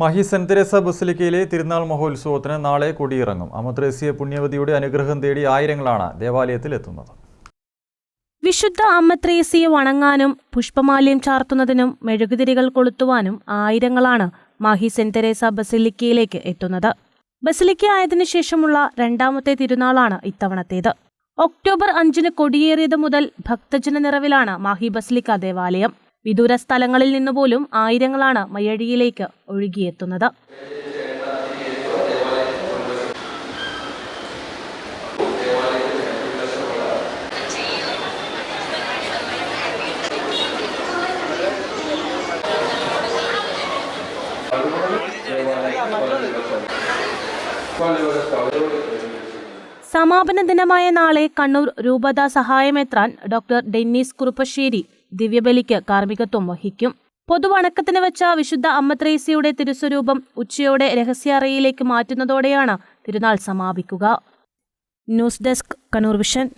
Mahi saint Teresa ബസലിക്കയിലെ തിരുനാൾ മഹോത്സവത്തിന് നാളെ കൊടിയിറങ്ങും. അമദ്രേസ്യ പുണ്യവതിയുടെ അനുഗ്രഹം തേടി ആയിരങ്ങളാണ് ദേവാലയത്തിൽ എത്തുന്നത്. വിശുദ്ധ അമ്മത്രേസിയെ വണങ്ങാനും പുഷ്പമാല്യം ചാർത്തുന്നതിനും മെഴുകുതിരികൾ കൊളുത്തുവാനും ആയിരങ്ങളാണ് മാഹി സെന്റ് തെരേസ ബസിലിക്കയിലേക്ക് എത്തുന്നത്. ബസിലിക്ക ആയതിനു ശേഷമുള്ള രണ്ടാമത്തെ തിരുനാളാണ് ഇത്തവണത്തേത്. ഒക്ടോബർ അഞ്ചിന് കൊടിയേറിയത് മുതൽ ഭക്തജന നിറവിലാണ് മാഹി ബസിലിക്ക ദേവാലയം. വിദൂര സ്ഥലങ്ങളിൽ നിന്നുപോലും ആയിരങ്ങളാണ് മയ്യഴിയിലേക്ക് ഒഴുകിയെത്തുന്നത്. സമാപന ദിനമായ നാളെ കണ്ണൂർ രൂപത സഹായമെത്രാൻ ഡോക്ടർ ഡെന്നീസ് കുറുപ്പശ്ശേരി ദിവ്യബലിക്ക് കാർമ്മികത്വം വഹിക്കും. പൊതുവണക്കത്തിന് വെച്ച വിശുദ്ധ അമ്മത്രേസ്യയുടെ തിരുസ്വരൂപം ഉച്ചയോടെ രഹസ്യാറയിലേക്ക് മാറ്റുന്നതോടെയാണ് തിരുനാൾ സമാപിക്കുക. News desk Kannur vision.